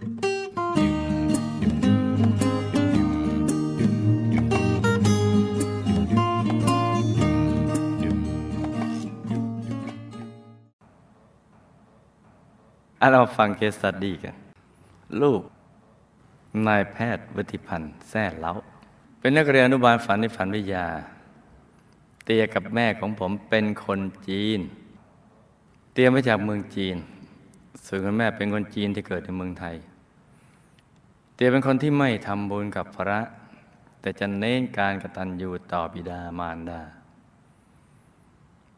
อะเราฟังเคสสตดี้กัน ลูก นายแพทย์วุฒิพันธ์แซ่เล้า เป็นนักเรียนอนุบาลฝันในฝันวิทยา เตียกับแม่ของผมเป็นคนจีน เตียมาจากเมืองจีน ส่วนคุณแม่เป็นคนจีนที่เกิดในเมืองไทย เตียเป็นคนที่ไม่ทำบุญกับพระ แต่จะเน้นการกระตัญญูต่อบิดามารดา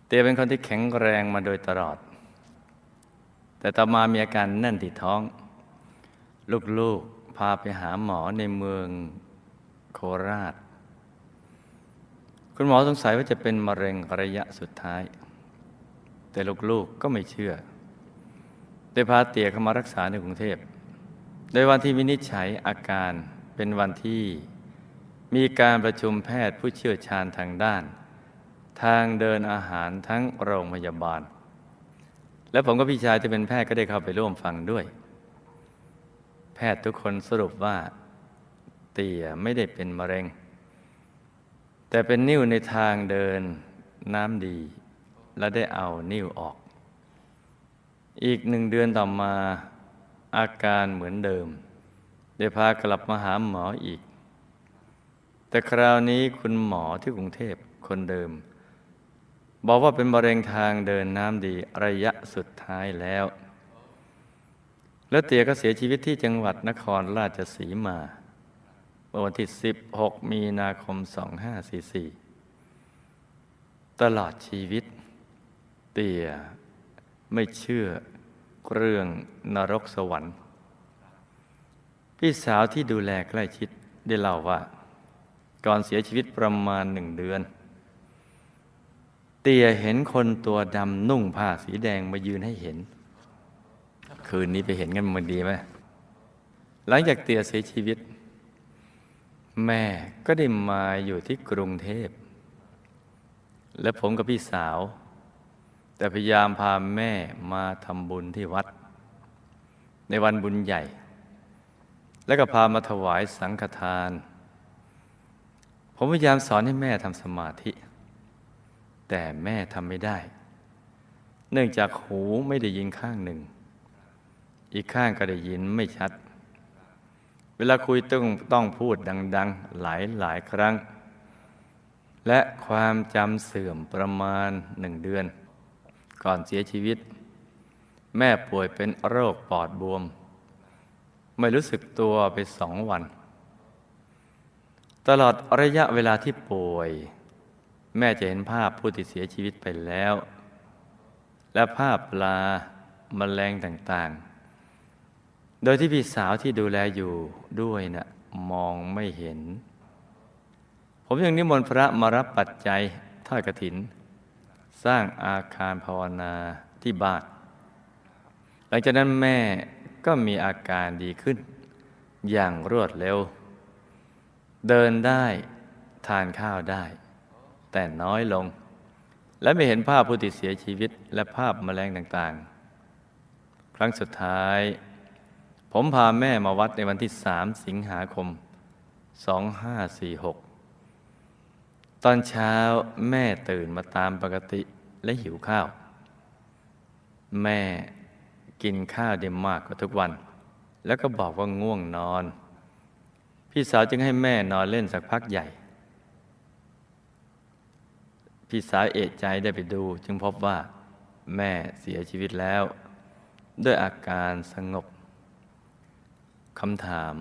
เตียเป็นคนที่แข็งแรงมาโดยตลอด แต่ต่อมามีอาการแน่นที่ท้อง ลูกๆพาไปหาหมอในเมืองโคราช คุณหมอสงสัยว่าจะเป็นมะเร็งระยะสุดท้าย แต่ลูกๆก็ไม่เชื่อ ได้พาเตี่ยเข้ามารักษาในกรุงเทพ โดยวันที่วินิจฉัยอาการเป็นวันที่มีการประชุมแพทย์ผู้เชี่ยวชาญทางด้าน ทางเดินอาหารทั้งโรงพยาบาล และผมกับพี่ชายที่เป็นแพทย์ก็ได้เข้าไปร่วมฟังด้วย แพทย์ทุกคนสรุปว่า เตี่ยไม่ได้เป็นมะเร็ง แต่เป็นนิ่วในทางเดินน้ำดี และได้เอานิ่วออก อีกหนึ่งเดือนต่อมาอาการเหมือนเดิม ได้พากลับมาหาหมออีก แต่คราวนี้คุณหมอที่กรุงเทพคนเดิม บอกว่าเป็นมะเร็งทางเดินน้ำดีระยะสุดท้ายแล้ว แล้วเตียก็เสียชีวิตที่จังหวัดนครราชสีมาเมื่อวันที่ 16 มีนาคม 2544 ตลอดชีวิต เตีย ไม่เชื่อเรื่องนรกสวรรค์ พี่สาวที่ดูแลใกล้ชิดได้เล่าว่า ก่อนเสียชีวิตประมาณหนึ่งเดือน เตี่ยเห็นคนตัวดำนุ่งผ้าสีแดงมายืนให้เห็น คืนนี้ไปเห็นกันมันดีไหมหลังจากเตี่ยเสียชีวิต แม่ก็ได้มาอยู่ที่กรุงเทพ และผมกับพี่สาว แต่พยายามพาแม่มาทำบุญที่วัด ในวันบุญใหญ่ แล้วก็พามาถวายสังฆทาน ผมพยายามสอนให้แม่ทำสมาธิ แต่แม่ทำไม่ได้ เนื่องจากหูไม่ได้ยินข้างหนึ่ง อีกข้างก็ได้ยินไม่ชัด เวลาคุยต้องต้องพูดดัง ๆ หลายหลายครั้ง และความจำเสื่อมประมาณหนึ่งเดือน ก่อนเสียชีวิต แม่ป่วยเป็นโรคปอดบวม ไม่รู้สึกตัวไปสองวัน ตลอดระยะเวลาที่ป่วย แม่จะเห็นภาพผู้ที่เสียชีวิตไปแล้ว และภาพปลาแมลงต่างๆ โดยที่พี่สาวที่ดูแลอยู่ด้วยนะ่ะมองไม่เห็น ผมยังนิมนต์พระมารับปัจจัยทอดกระถิน สร้างอาคารภาวนาที่บ้านหลังจากนั้นแม่ก็มีอาการดีขึ้น อย่างรวดเร็ว เดินได้ทานข้าวได้ แต่น้อยลง และไม่เห็นภาพผู้ติดเสียชีวิตและภาพแมลงต่างๆ ครั้งสุดท้าย ผมพาแม่มาวัดในวันที่สามสิงหาคม 2546 ตอนเช้าแม่ตื่นมาตามปกติและหิวข้าว แม่กินข้าวได้มากกว่าทุกวัน แล้วก็บอกว่าง่วงนอน พี่สาวจึงให้แม่นอนเล่นสักพักใหญ่ พี่สาวเอะใจได้ไปดู จึงพบว่า แม่เสียชีวิตแล้ว ด้วยอาการสงบคำถาม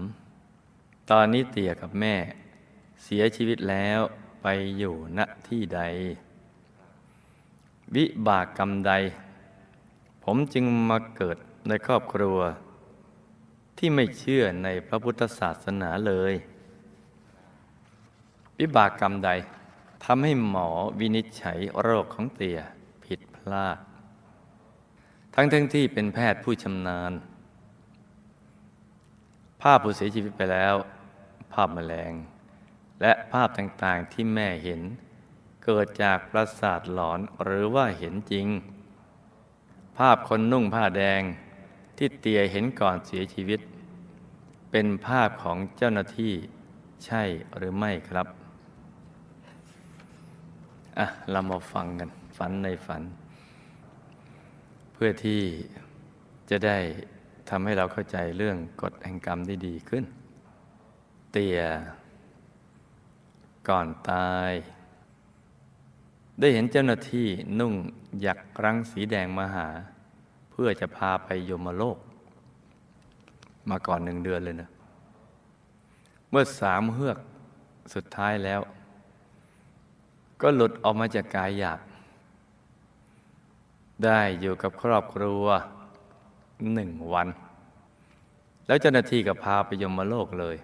ตอนนี้เตี่ยกับแม่เสียชีวิตแล้ว ไปอยู่ณที่ใด วิบากกรรมใด ผมจึงมาเกิดในครอบครัว ที่ไม่เชื่อในพระพุทธศาสนาเลย วิบากกรรมใดทำให้หมอวินิจฉัยโรคของเตี่ยผิดพลาด ทั้งทั้งที่เป็นแพทย์ผู้ชำนาญ ภาพผู้เสียชีวิตไปแล้ว ภาพแมลง และภาพต่างๆที่แม่เห็น เกิดจากประสาทหลอนหรือว่าเห็นจริง ภาพคนนุ่งผ้าแดงที่เตียเห็นก่อนเสียชีวิต เป็นภาพของเจ้าหน้าที่ใช่หรือไม่ครับ อะ เรามาฟังกัน ฝันในฝัน เพื่อที่จะได้ทำให้เราเข้าใจเรื่องกฎแห่งกรรมได้ดีขึ้น เตีย ก่อนตาย ได้เห็นเจ้าหน้าที่นุ่งหยักรังสีแดงมาหา เพื่อจะพาไปยมโลก มาก่อนหนึ่งเดือนเลยนะ เมื่อสามเฮือกสุดท้ายแล้ว ก็หลุดออกมาจากกายหยาบได้อยู่กับครอบครัวหนึ่งวัน แล้วเจ้าหน้าที่ก็พาไปยมโลกเลย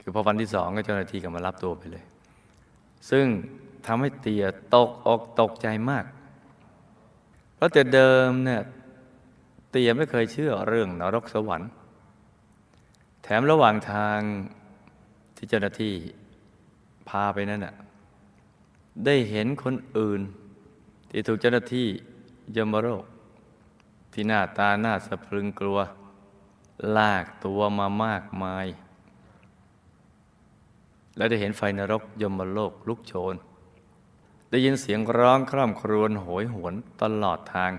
คือพอวันที่สองก็เจ้าหน้าที่ก็มารับตัวไปเลย ซึ่งทำให้เตียตกอกตกใจมาก เพราะแต่เดิมเนี่ยเตียไม่เคยเชื่อเรื่องนรกสวรรค์ แถมระหว่างทางที่เจ้าหน้าที่พาไปนั่นน่ะได้เห็นคนอื่น ที่ถูกเจ้าหน้าที่ยมโรค ที่หน้าตาหน้าสะพรึงกลัว ลากตัวมามากมาย แล้วได้เห็นไฟนรกยมโลกลุกโชน ได้ยินเสียงร้องคร่ำครวญโหยหวนตลอดทาง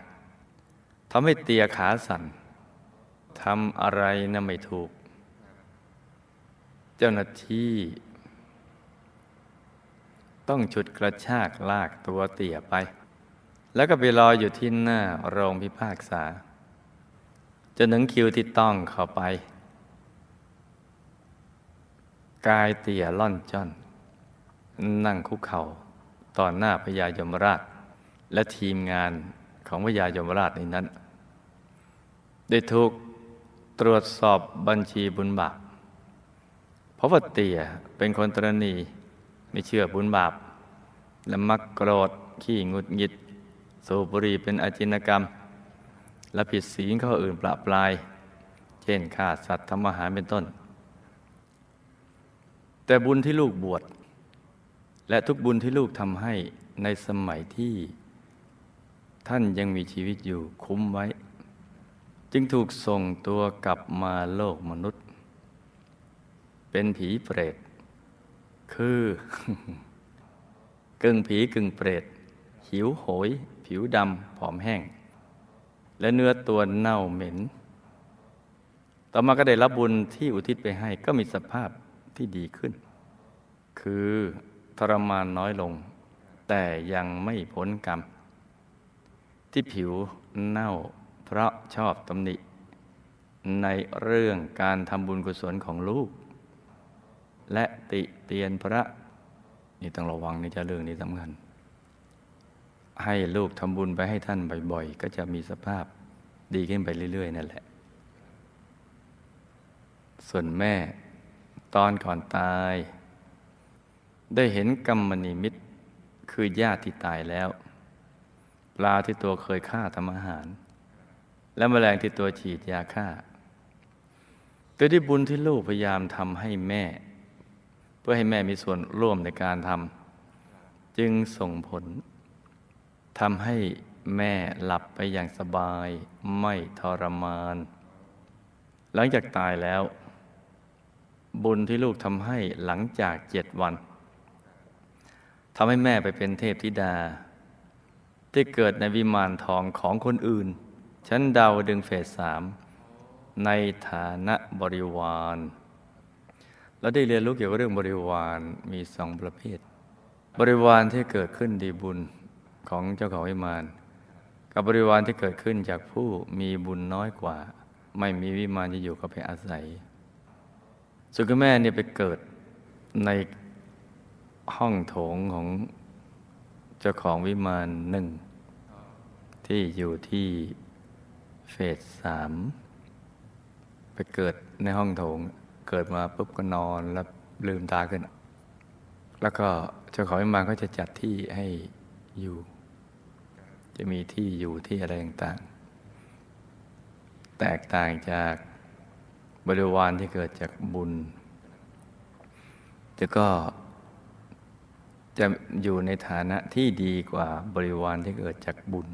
ทำให้เตียขาสั่นทำอะไรนะไม่ถูก เจ้าหน้าที่ ต้องฉุดกระชากลากตัวเตี่ยไป แล้วก็ไปรออยู่ที่หน้าโรงพิพากษาจนถึงคิวที่ต้องเข้าไป กายเตี่ยล่อนจ้อน นั่งคุกเข่าต่อหน้าพญายมราช และทีมงานของพญายมราชในนั้น ได้ถูกตรวจสอบบัญชีบุญบาปเพราะว่าเตี่ยเป็นคนตรณีไม่เชื่อบุญบาป และมักโกรธขี้งุดหงิด สูบบุหรี่เป็นอาจินกรรม และผิดศีลข้ออื่นประปราย เช่นฆ่าสัตว์ทำอาหารเป็นต้น แต่บุญที่ลูกบวชและทุกบุญที่ลูกทำให้ในสมัยที่ท่านยังมีชีวิตอยู่คุ้มไว้ จึงถูกส่งตัวกลับมาโลกมนุษย์ เป็นผีเปรต คือ กึ่งผีกึ่งเปรต หิวโหย ผิวดำผอมแห้ง และเนื้อตัวเน่าเหม็น ต่อมาก็ได้รับบุญที่อุทิศไปให้ก็มีสภาพ ที่ดีขึ้น คือทรมานน้อยลง แต่ยังไม่พ้นกรรม ที่ผิวเน่าเพราะชอบตำหนิ ในเรื่องการทำบุญกุศลของลูก และติเตียนพระ นี่ต้องระวังนี่จะเรื่องนี้สำคัญ ให้ลูกทำบุญไปให้ท่านบ่อย ๆ ก็จะมีสภาพดีขึ้นไปเรื่อย ๆ นั่นแหละ ส่วนแม่ ตอนก่อนตาย ได้เห็นกรรมนิมิตคือญาติที่ตายแล้ว ปลาที่ตัวเคยฆ่าทำอาหาร และแมลงที่ตัวฉีดยาฆ่าตัวที่บุญที่ลูกพยายามทำให้แม่ เพื่อให้แม่มีส่วนร่วมในการทำจึงส่งผลทำให้แม่หลับไปอย่างสบายไม่ทรมาน หลังจากตายแล้ว บุญที่ลูกทำให้หลังจากเจ็ดวันทำให้แม่ไปเป็นเทพธิดา ที่เกิดในวิมานทองของคนอื่นฉันดาวดึงเฟสสามในฐานะบริวารเราได้เรียนรู้เกี่ยวกับเรื่องบริวารมีสองประเภท บริวารที่เกิดขึ้นดีบุญของเจ้าของวิมาน กับบริวารที่เกิดขึ้นจากผู้มีบุญน้อยกว่า ไม่มีวิมานจะอยู่กับไปอาศัย ส่วนคุณแม่เนี่ยไปเกิดในห้องโถงของเจ้าของวิมานหนึ่ง ที่อยู่ที่เฟสสามไปเกิดในห้องโถง เกิดมาปุ๊บก็นอนแล้วลืมตาขึ้น แล้วก็เจ้าของวิมานก็จะจัดที่ให้อยู่ จะมีที่อยู่ที่อะไรต่างๆ แตกต่างจาก บริวารที่เกิดจากบุญแต่ก็จะอยู่ในฐานะที่ดีกว่าบริวารที่เกิดจากบุญ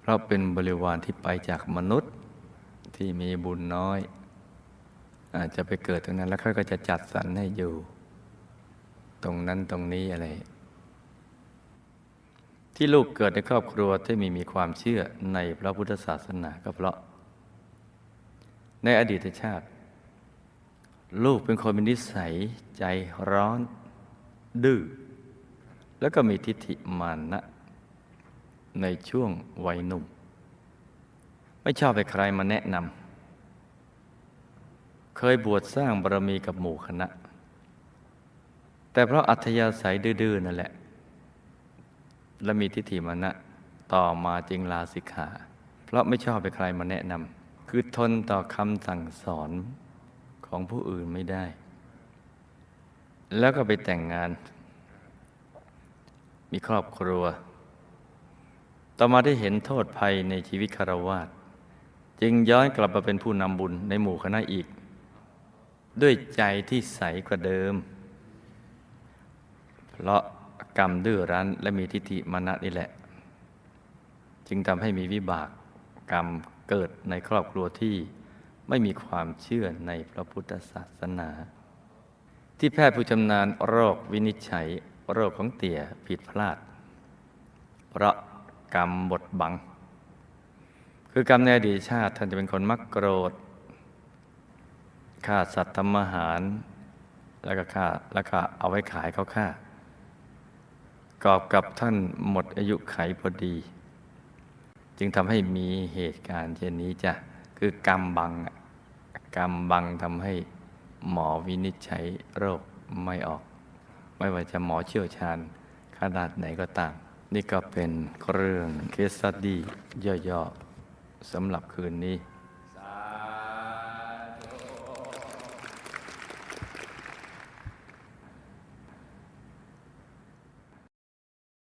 เพราะเป็นบริวารที่ไปจากมนุษย์ที่มีบุญน้อย อาจจะไปเกิดตรงนั้นแล้วเขาก็จะจัดสรรให้อยู่ ตรงนั้นตรงนี้อะไร ที่ลูกเกิดในครอบครัวที่มีมีความเชื่อในพระพุทธศาสนาก็เพราะ ในอดีตชาติ ลูกเป็นคนมีนิสัยใจร้อน ดื้อแล้วก็มีทิฏฐิมานะ ในช่วงวัยหนุ่ม ไม่ชอบให้ใครมาแนะนำเคยบวชสร้างบารมีกับหมู่คณะ แต่เพราะอัธยาศัยดื้อๆนั่นแหละ และมีทิฏฐิมานะ ต่อมาจึงลาสิกขา เพราะไม่ชอบให้ใครมาแนะนำ คือทนต่อคำสั่งสอนของผู้อื่นไม่ได้ แล้วก็ไปแต่งงาน มีครอบครัว ต่อมาได้เห็นโทษภัยในชีวิตคารวาสจึงย้อนกลับมาเป็นผู้นำบุญในหมู่คณะอีก ด้วยใจที่ใสกว่าเดิม เพราะกรรมดื้อรั้นและมีทิฏฐิมานะนี่แหละ จึงทำให้มีวิบากกรรม เกิดในครอบครัวที่ไม่มีความเชื่อในพระพุทธศาสนา ที่แพทย์ผู้ชำนาญโรควินิจฉัย โรคของเตี่ยผิดพลาด เพราะกรรมบดบัง คือกรรมในอดีตชาติท่านจะเป็นคนมักโกรธฆ่าสัตว์ทำอาหาร แล้วก็ฆ่าแล้วก็เอาไว้ขายเขาฆ่ากอบกับท่านหมดอายุไขพอดี จึงทำให้มีเหตุการณ์เช่นนี้จ้ะคือกรรมบังกรรมบังทำให้หมอวินิจฉัยโรคไม่ออก ไม่ว่าจะหมอเชี่ยวชาญขนาดไหนก็ตาม นี่ก็เป็นเรื่องเคสสตดี้ย่อๆสำหรับคืนนี้